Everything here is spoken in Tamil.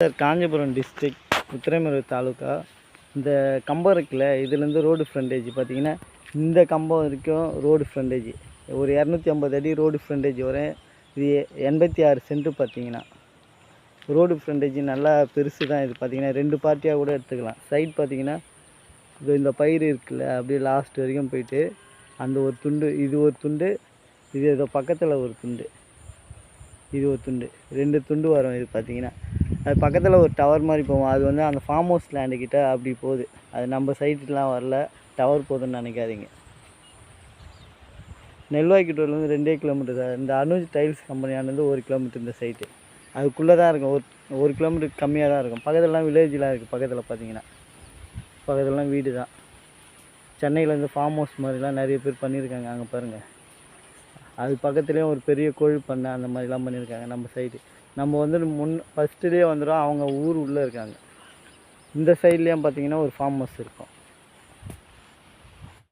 சார் காஞ்சிபுரம் டிஸ்ட்ரிக்ட் உத்திரமேரூர் தாலுக்கா இந்த கம்பம் இருக்குல்ல இதுலேருந்து ரோடு ஃப்ரண்டேஜ் பார்த்தீங்கன்னா இந்த கம்பம் வரைக்கும் ரோடு ஃப்ரண்டேஜ் ஒரு இரநூத்தி ஐம்பது அடி ரோடு ஃப்ரண்டேஜ் வரும் இது எண்பத்தி ஆறு சென்ட்டு பார்த்தீங்கன்னா. ரோடு ஃப்ரண்டேஜ் நல்லா பெருசு தான் இது பார்த்தீங்கன்னா ரெண்டு பார்ட்டியாக கூட எடுத்துக்கலாம். சைட் பார்த்தீங்கன்னா இது இந்த பயிர் இருக்குல்ல அப்படியே லாஸ்ட் வரைக்கும் போயிட்டு அந்த ஒரு துண்டு இது ஒரு துண்டு இது இதோ பக்கத்தில் ஒரு துண்டு. இது ஒரு துண்டு ரெண்டு துண்டு வரும் இது பார்த்தீங்கன்னா. அது பக்கத்தில் ஒரு டவர் மாதிரி போகும். அது வந்து அந்த ஃபார்ம் ஹவுஸ் லேண்டு கிட்டே அப்படி போகுது. அது நம்ம சைட்டுக்கெலாம் வரல. டவர் போகுதுன்னு நினைக்காதீங்க. நெல்வாய்க்கிட்டூர்லேருந்து ரெண்டே கிலோமீட்டர் தான் இந்த அனுஜ் டைல்ஸ் கம்பெனியானது ஒரு கிலோமீட்டர் இந்த சைட்டு அதுக்குள்ளே தான் இருக்கும். ஒரு ஒரு கிலோமீட்டர் கம்மியாக தான் இருக்கும். பக்கத்துலலாம் வில்லேஜ்லாம் இருக்குது பக்கத்தில் பார்த்தீங்கன்னா பக்கத்துலலாம் வீடு தான் சென்னையிலேருந்து ஃபார்ம் ஹவுஸ் மாதிரிலாம் நிறைய பேர் பண்ணியிருக்காங்க. அங்கே பாருங்கள் அது பக்கத்துலேயும் ஒரு பெரிய கோழி பண்ணை அந்த மாதிரிலாம் பண்ணியிருக்காங்க நம்ம சைடு நம்ம வந்து முன் ஃபஸ்ட்டுலேயே வந்துடும் அவங்க ஊர் உள்ளே இருக்காங்க. இந்த சைட்லேயும் பார்த்தீங்கன்னா ஒரு ஃபார்ம் ஹவுஸ் இருக்கும்.